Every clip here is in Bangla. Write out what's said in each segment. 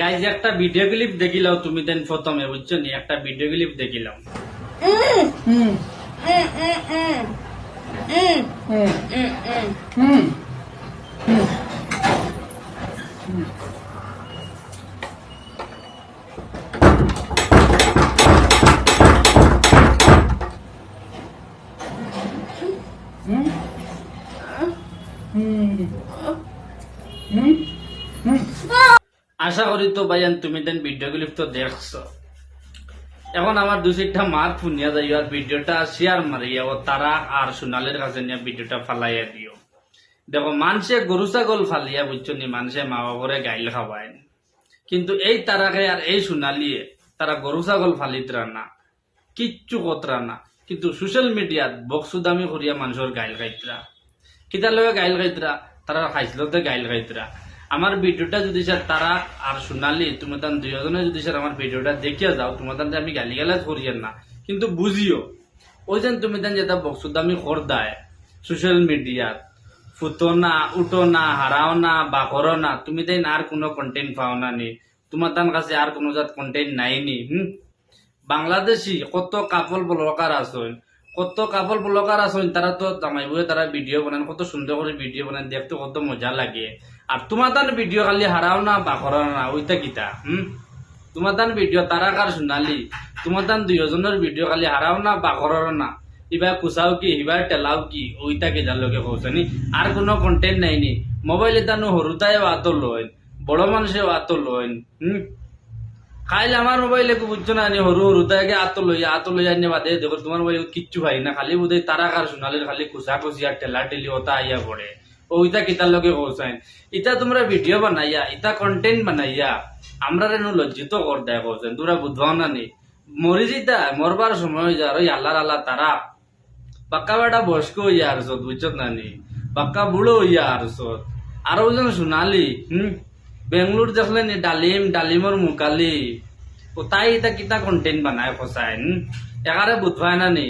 গাইজ একটা ভিডিও ক্লিপ দেখিলাও তুমি দেন প্রথমে, বুঝছ নি? একটা ভিডিও ক্লিপ দেখিলাম। হুম। হুম। আশা করি তো ভাইয়ান তুমি দেন ভিডিও ক্লিপ তো দেখছ। এখন আমার দু চারটা মার ফুনিয়া যাই আর ভিডিওটা শেয়ার মারিয়া ও তারা আর সোনালের কাছে নিয়ে ভিডিওটা ফালাইয়া দিও। দেখো, মানুষে গরু, ছাগল ফালিয়া বুঝছ নি, মানুষে মা বাবরে গাইল খাওয়ায় কিন্তু এই তারাকে আর এই সোনালিয়ে তারা গরু, ছাগল ফালিতরা না কিচ্ছু কতরা না কিন্তু সোশ্যাল মিডিয়াত বক্সু দামি করিয়া মানুষের গাইল খাইতরা। কিতার লগে গাইল খাইতরা তারা খাইছিলতে গাইল খাইতরা। আমার ভিডিওটা যদি স্যার তারা আর তুমি তার দুইজনে যদি স্যার আমার ভিডিওটা দেখিয়া যাও তান আমি গালি গালাজ করিয়েন না। কিন্তু বুঝিও, ওই যেন তুমি তান যেটা বক্সু দামি কর দেয় সোশ্যাল মিডিয়াত ফুটো না উঠো না, হারাও না বা করো না, তুমি তাই আর কোনো কন্টেন্ট পাও না নি। তোমার তার কাছে আর কোনো জাত কন্টেন্ট নাই নি, হুম? বাংলাদেশি কত কাপল ব্লগার আছেন কত কাপল ব্লগার আছেন, তারা তো জামাইবুয়ে তারা ভিডিও বানান কত সুন্দর করে ভিডিও বানান দেখতে কত মজা লাগে। আর তোমার তার ভিডিও খালি হারাও না বা করো না, ওইটা কিতা হুম? তোমার তান ভিডিও তারা কার শুনালি তোমার তান দুইজনের ভিডিও খালি হারাও না বা করো না, ইবা কুচাও কি ইবার টেলাও কি, ওইটা কি লগে কৌছনি আর কোনো কন্টেন্ট নাই নি। মোবাইলে তানো হরুতায় আতো লইন, বড় মানুষেও আতো লইন, হুম? খাইলে আমার মোবাইলে বুঝছ না হরু হরু তাকে আত লইয়া আত লইয়া নিয়ে বাদে দেখো তোমার মোবাইলে কিচ্ছু ভাই না, খালি বোধ তারা কার সোনালির খালি কুচা কুচি আর ঠেলা ঠেলি ওটা আইয়া পড়ে ও ইটা কিতার লগে কৌসাইন ইটা তোমরা ভিডিও বানাইয়া ইটা কন্টেন্ট বানাইয়া আমরা রেনু লজ্জিত কর দেয় কৌছেন তোরা বুঝবাও না। নি মরি যেটা মরবার সময় যায় ওই আল্লাহ আল্লাহ তারা পাক্কা বেটা বয়স্ক হইয়া আর বুঝছত না নি? পাক্কা বুড়ো হইয়া আর সত আর ওজন সোনালি হুম? বেঙ্গলোর দেখলে নি ডালিম ডালিমর মুকালি। তাই এটা কিতা কন্টেন্ট বানায় ফসায় একারে বুধবাই না নি?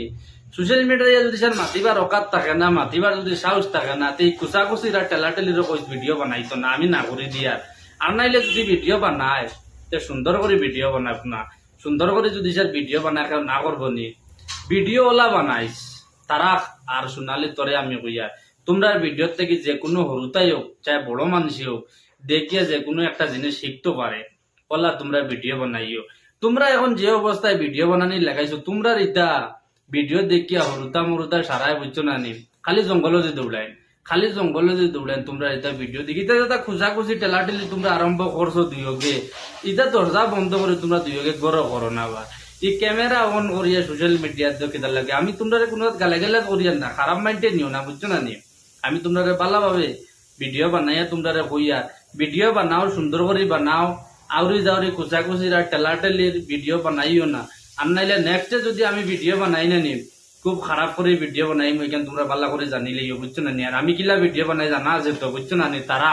সোশ্যাল মিডিয়ায় যদি স্যার মাতিবার অকাত থাকে না মাতিবার যদি সাহস থাকে না, তে কুচা কুচিরা টেলা কই ভিডিও বানাইতো না, আমি না করে দিয়ার আর নাইলে যদি ভিডিও বানায় তে সুন্দর করে ভিডিও বানাব না সুন্দর করে যদি স্যার ভিডিও বানায় না করব নি। ভিডিও ওলা বানাইস তারা আর সোনালি তরে আমি কইয়া। তোমরা ভিডিও থেকে যে কোনো হরুতাই হোক চাই বড় মানুষই হোক দেখিয়া যে কোনো একটা জিনিস শিখতে পারে। ওলা তোমরা ভিডিও বানাইও। তোমরা এখন যে অবস্থায় ভিডিও বানানি লাগাইছো, তোমরা ইতা ভিডিও দেখিয়া হরুতা মরুতা সারাই বুঝছ না নি? খালি জঙ্গল যে দৌড়াইন, খালি জঙ্গল যে দৌড়াইন, তোমরা এটা ভিডিও দেখি। যেটা খুঁজা খুঁজি টেলা টেলি তোমরা আরম্ভ করছ দুইয়োগে ইটা দরজা বন্ধ করে তোমরা দুইয়োগে গড় করো না বা এই ক্যামেরা অন করিয়া সোশ্যাল মিডিয়ার মিডিয়াত দেখে লাগে। আমি তোমরা কোনো গালে গালে করিয়া না। খারাপ মাইন্ডে নিও না, বুঝছ না নি? আমি তোমরা ভালোভাবে ভিডিও বানাইয়া তোমরা হইয়া ভিডিও বানাও সুন্দর করে বানাও আউরি যাওরি কুচা কুচির আর টেলা টেলির ভিডিও বানাইও না। আর নাইলে নেক্সটে যদি আমি ভিডিও বানাই না নিম, খুব খারাপ করে ভিডিও বানাই মই তোমরা ভালো করে জানিলেই বুঝছ না নি? আর আমি কিলা ভিডিও বানাই জানা আছে তো বুঝছ না নি? তারা